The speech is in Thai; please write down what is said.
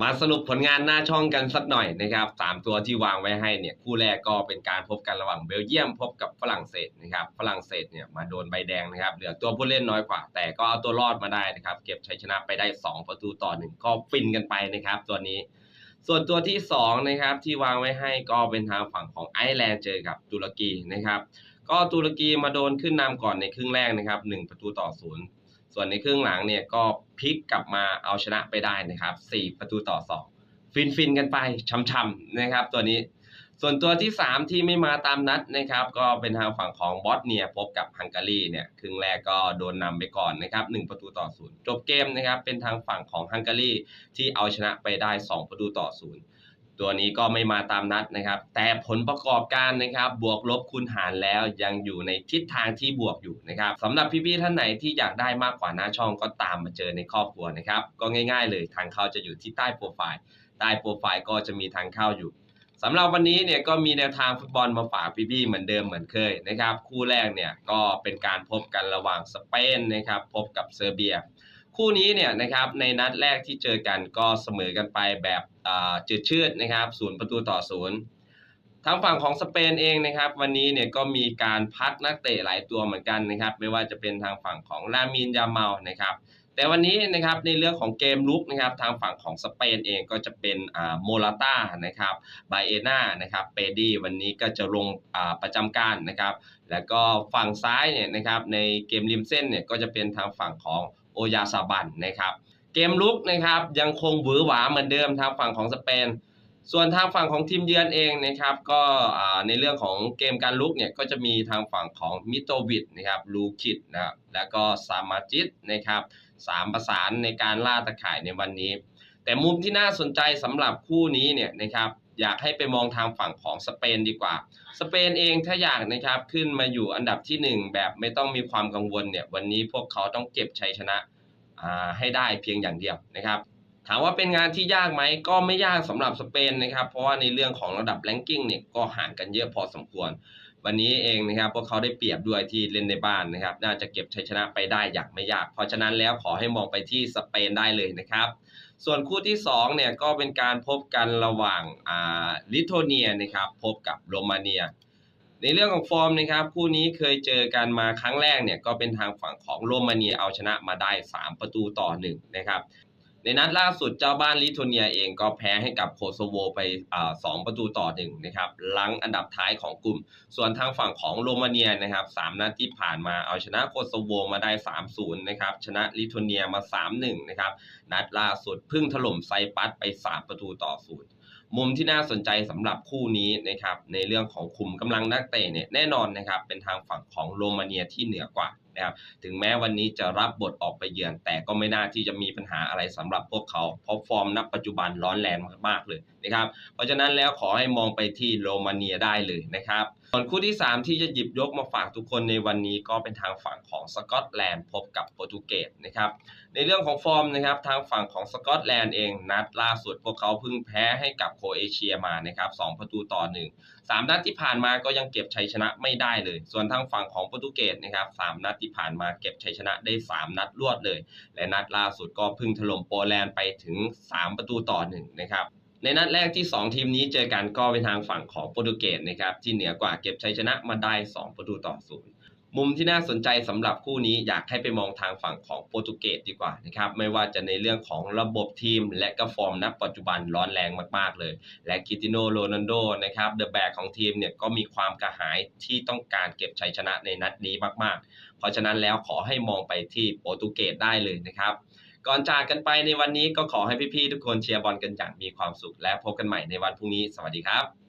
มาสรุปผลงานหน้าช่องกันสักหน่อยนะครับสามตัวที่วางไว้ให้เนี่ยคู่แรกก็เป็นการพบกันระหว่างเบลเยียมพบกับฝรั่งเศสนะครับฝรั่งเศสเนี่ยมาโดนใบแดงนะครับเหลือตัวผู้เล่นน้อยกว่า แต่ก็เอาตัวรอดมาได้นะครับเก็บชัยชนะไปได้ 2 ประตูต่อหนึ่งก็ฟินกันไปนะครับ ตัวนี้ ส่วนตัวที่2นะครับที่วางไว้ให้ก็เป็นทางฝั่งของไอร์แลนด์เจอกับตุรกีนะครับก็ตุรกีมาโดนขึ้นนำก่อนในครึ่งแรกนะครับ1ประตูต่อศูนย์ ส่วนในครึ่งหลังเนี่ยก็พลิกกลับมาเอาชนะไปได้นะครับ 4 ประตูต่อ 2 ฟินฟินๆกันไปช่ำๆนะครับ ตัวนี้ ส่วนตัวที่ 3 ที่ไม่มาตามนัดนะครับ ก็เป็นทางฝั่งของบอสเนียพบกับฮังการีเนี่ยครึ่งแรกก็โดนนำไปก่อนนะครับ 1 ประตูต่อศูนย์จบเกมนะครับ เป็นทางฝั่งของฮังการีที่เอาชนะไปได้ 2 ประตูต่อศูนย์ ตัวนี้ก็ไม่มาตามนัดนะครับ แต่ผลประกอบการนะครับ บวกลบคูณหารแล้วยังอยู่ในทิศทางที่บวกอยู่นะครับสำหรับพี่ๆท่านไหนที่อยากได้มากกว่าหน้าช่องก็ตามมาเจอในครอบครัวนะครับ ก็ง่าย ๆ เลยทางเข้าจะอยู่ที่ใต้โปรไฟล์ใต้โปรไฟล์ก็จะมีทางเข้าอยู่สำหรับวันนี้เนี่ยก็มีแนวทางฟุตบอลมาฝากพี่ๆเหมือนเดิมเหมือนเคยนะครับ คู่แรกเนี่ยก็เป็นการพบกันระหว่างสเปนนะครับพบกับเซอร์เบีย คู่นี้เนี่ยนะครับในนัดแรกที่เจอกันก็เสมอกันไปแบบจืดชืดนะครับศูนย์ประตูต่อศูนย์ทางฝั่งของสเปนเองนะครับ วันนี้เนี่ยก็มีการพักนักเตะหลายตัวเหมือนกันนะครับ ไม่ว่าจะเป็นทางฝั่งของลามินยาเมานะครับ แต่วันนี้นะครับในเรื่องของเกมลุกนะครับ ทางฝั่งของสเปนเองก็จะเป็นโมลาต้านะครับไบเอน่านะครับเปดีวันนี้ก็จะลงประจำการนะครับ แล้วก็ฝั่งซ้ายเนี่ยนะครับในเกมริมเส้นเนี่ยก็จะเป็นทางฝั่งของ โอยาซาบันนะครับเกมลุกนะครับยังคงหวือหวาเหมือนเดิมทางฝั่งของสเปน ส่วนทางฝั่งของทีมเยือนเองนะครับก็ในเรื่องของเกมการลุกเนี่ยก็จะมีทางฝั่งของมิโตวิดนะครับลูคิดนะครับแล้วก็ซามาจิตนะครับสามประสานในการล่าตะข่ายในวันนี้ แต่มุมที่น่าสนใจสำหรับคู่นี้เนี่ยนะครับ อยากให้ไปมองทางฝั่งของสเปนดีกว่า สเปนเองถ้าอยากนะครับขึ้นมาอยู่อันดับทีหนึ่1 แบบไม่ต้องมีความกังวลเนี่ยวันนี้พวกเขาต้องเก็บชัยชนะให้ได้เพียงอย่างเดียวนะครับถามว่าเป็นงานที่ยากไหมก็ไม่ยากสำหรับสเปนนะครับ เพราะว่าในเรื่องของระดับแรงกิ้งเนี่ยก็ห่างกันเยอะพอสมควร วันนี้เองนะครับพวกเขาได้เปรียบด้วยที่เล่นในบ้านนะครับ น่าจะเก็บชัยชนะไปได้อย่างไม่ยาก เพราะฉะนั้นแล้วขอให้มองไปที่สเปนได้เลยนะครับ ส่วนคู่ที่2เนี่ยก็เป็นการพบกันระหว่างอ่าลิทัวเนียนะครับพบกับโรมาเนีย ในเรื่องของฟอร์มนะครับคู่นี้เคยเจอกันมาครั้งแรกเนี่ยก็เป็นทางฝั่งของโรมาเนียเอาชนะมาได้ 3 ประตูต่อ1นะครับ ในนัดล่าสุดเจ้าบ้านลิทัวเนียเองก็แพ้ให้กับโคโซโวไปอสองประตูต่อ1นะครับลังอันดับท้ายของกลุ่ม ส่วนทางฝั่งของโรมาเนียนะครับสามนัดที่ผ่านมาเอาชนะโคโซโวมาได้ 3-0นะครับชนะลิทัวเนียมา 3-1นะครับนัดล่าสุดเพิ่งถล่มไซปัสไป 3 ประตูต่อศูนย์มุมที่น่าสนใจสำหรับคู่นี้นะครับในเรื่องของคุมกำลังนักเตะเนี่ยแน่นอนนะครับเป็นทางฝั่งของโรมาเนียที่เหนือกว่า นะครับถึงแม้วันนี้จะรับบทออกไปเยือน แต่ก็ไม่น่าที่จะมีปัญหาอะไรสำหรับพวกเขาเพราะฟอร์มณปัจจุบันร้อนแรงมากๆเลยนะครับเพราะฉะนั้นแล้วขอให้มองไปที่โรมาเนียได้เลยนะครับ ส่วนคู่ที่ 3 ที่จะหยิบยกมาฝากทุกคนในวันนี้ก็เป็นทางฝั่งของสกอตแลนด์พบกับโปรตุเกสนะครับในเรื่องของฟอร์มนะครับทางฝั่งของสกอตแลนด์เองนัดล่าสุดพวกเขาเพิ่งแพ้ให้กับโคเอเชียมานะครับ2ประตูต่อ 1 3 นัดที่ผ่านมาก็ยังเก็บชัยชนะไม่ได้เลย ส่วนทางฝั่งของโปรตุเกสนะครับ3นัดที่ผ่านมาเก็บชัยชนะได้ 3 นัดรวดเลย และนัดล่าสุดก็เพิ่งถล่มโปแลนด์ไปถึง 3 ประตูต่อ1นะครับ ในนัดแรกที่ 2 ทีมนี้เจอกันก็เป็นทางฝั่งของโปรตุเกสนะครับที่เหนือกว่าเก็บชัยชนะมาได้ 2 ประตูต่อศูนย์มุมที่น่าสนใจสำหรับคู่นี้อยากให้ไปมองทางฝั่งของโปรตุเกสดีกว่านะครับไม่ว่าจะในเรื่องของระบบทีม และก็ฟอร์มณปัจจุบันร้อนแรงมากๆเลย และคิติโนโรนัลโดนะครับเดอะแบกของทีมเนี่ยก็มีความกระหายที่ต้องการเก็บชัยชนะในนัดนี้มากๆ เพราะฉะนั้นแล้วขอให้มองไปที่โปรตุเกสได้เลยนะครับ ก่อนจากกันไปในวันนี้ก็ขอให้พี่ๆทุกคนเชียร์บอลกันอย่างมีความสุขและพบกันใหม่ในวันพรุ่งนี้สวัสดีครับ